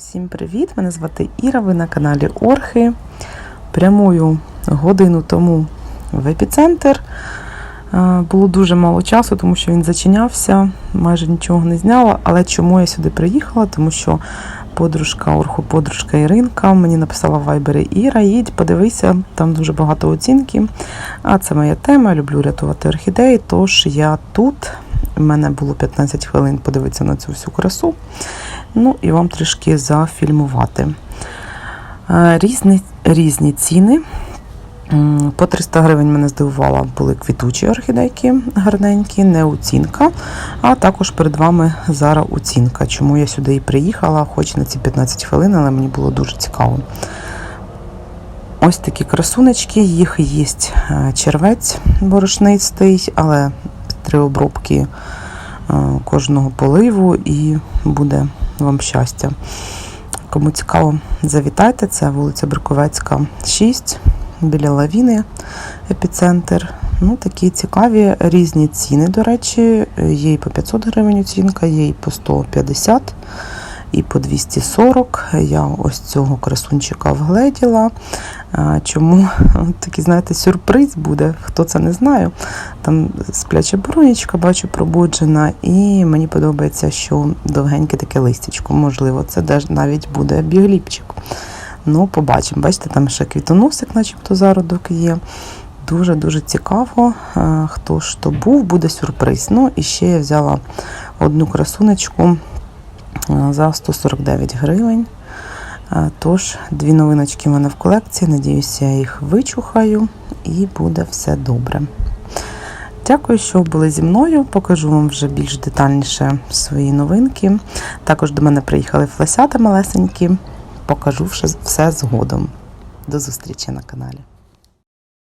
Всім привіт! Мене звати Іра. Ви на каналі Орхи. Прямую годину тому в епіцентр. Було дуже мало часу, тому що він зачинявся, майже нічого не зняла. Але чому я сюди приїхала? Тому що подружка, орхоподружка Іринка мені написала в вайбері Іра, їдь, подивися, там дуже багато оцінки. А це моя тема. Я люблю рятувати орхідеї. Тож я тут. У мене було 15 хвилин подивитися на цю всю красу. Ну і вам трішки зафільмувати. Е, Різні, різні ціни. По 300 гривень мене здивувала, були квітучі орхідейки гарненькі, не оцінка. А також перед вами зараз оцінка. Чому я сюди і приїхала, хоч на ці 15 хвилин, але мені було дуже цікаво. Ось такі красунечки, їх є е, червець борошнистий, але три обробки е, кожного поливу і буде вам щастя. Кому цікаво, завітайте. Це вулиця Берковецька, 6, біля лавіни, епіцентр. Ну, такі цікаві різні ціни, до речі. Є і по 500 гривень оцінка, є і по 150, і по 240. Я ось цього красунчика вгледіла. Чому такий, знаєте, сюрприз буде, хто це не знає. Там спляча боронечка, бачу, пробуджена, і мені подобається, що довгеньке таке листячко. Можливо, це навіть буде бігліпчик. Ну, побачимо. Бачите, там ще квітоносик, начебто зародок є. Дуже-дуже цікаво, хто ж то був, буде сюрприз. Ну, і ще я взяла одну красунечку за 149 гривень. Тож, дві новиночки в мене в колекції. Надіюся, я їх вичухаю і буде все добре. Дякую, що були зі мною. Покажу вам вже більш детальніше свої новинки. Також до мене приїхали флесята малесенькі. Покажу все згодом. До зустрічі на каналі.